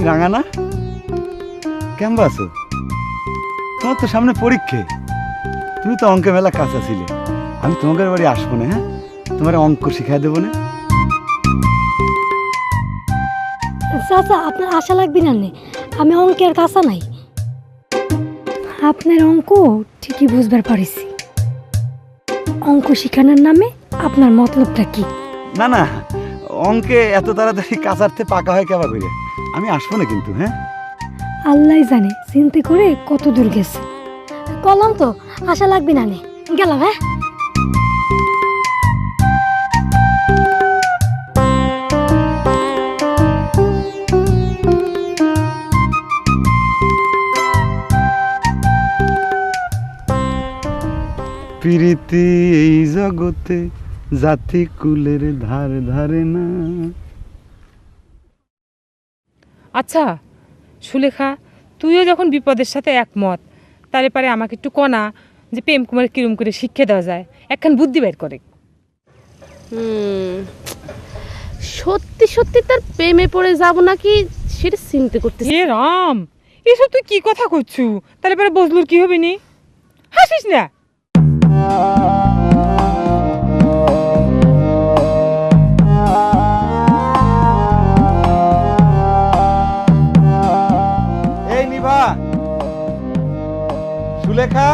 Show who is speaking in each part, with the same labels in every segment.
Speaker 1: তুমি রাঙা না? কেমন আছো? তোমার তো সামনে পরীক্ষে। তুমি তো অঙ্কে মেলা কাঁচা ছিলে। আমি তোমাদের বাড়ি আসব না হ্যাঁ? তোমার অঙ্ক শিখাই দেবো না?
Speaker 2: চাচা আপনার আশা লাগবে না নে। আমি অঙ্কের কাঁচা নাই। আপনার অঙ্ক ঠিকই বুঝবার পারিছি। অঙ্ক শিখানোর নামে আপনার মতলবটা কি?
Speaker 1: না না অঙ্কে এত তাড়াতাড়ি কাঁচারতে পাকা হয় কেবা করে আমি আসব না কিন্তু হ্যাঁ?
Speaker 2: আল্লাহ জানে চিন্তা করে কত দূর গেছে। কলম তো আশা লাগবে না নে। গেলাম হ্যাঁ?
Speaker 1: প্রীতি এই জগতে জাতি কুলের ধার ধারে না।
Speaker 3: আচ্ছা সুলেখা তুইও যখন বিপদের সাথে একমত তাহলে পারে আমাকে একটু কনা যে প্রেম কুমার কিরম করে শিক্ষা দেওয়া যায়। একখান বুদ্ধি বের করে।
Speaker 4: সত্যি সত্যি তার প্রেমে পড়ে যাব নাকি সেটা চিন্তা করতে
Speaker 3: এ রাম এসব তুই কি কথা করছু? তাহলে পরে বজলুর কি হবে নি? হাসিস না।
Speaker 1: সুলেখা?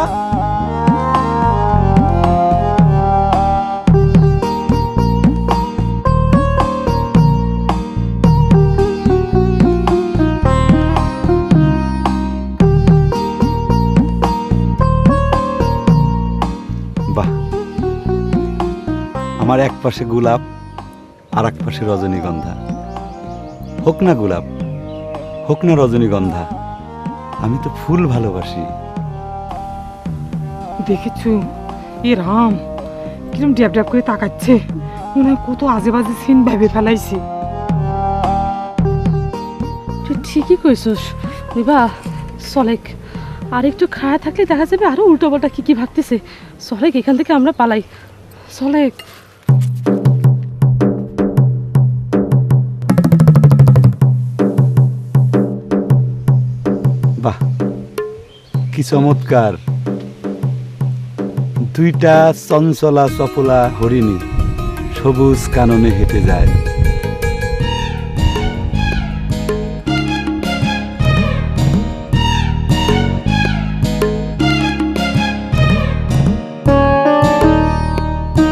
Speaker 1: বাহ। আমার এক পাশে গোলাপ, আর এক পাশে রজনীগন্ধা। হোক না গোলাপ, হোক না রজনীগন্ধা, আমি তো ফুল ভালোবাসি।
Speaker 3: দেখেছু? এ রাম কিরম ড্যাব ড্যাব করে তাকাচ্ছে। মনে হয় কত আজে বাজে সিন ভেবে ফেলাইছে।
Speaker 4: তুই ঠিকই কইছস। দিবা সলেক আর একটু খায়া থাকলে দেখা যাবে আরও উল্টো পাল্টা কি কি ভাবতেছে। সলেক এখান থেকে আমরা পালাই। সলেক।
Speaker 1: বাহ কি চমৎকার। দুইটা চঞ্চলা চপলা হরিণী সবুজ কাননে হেঁটে যায়।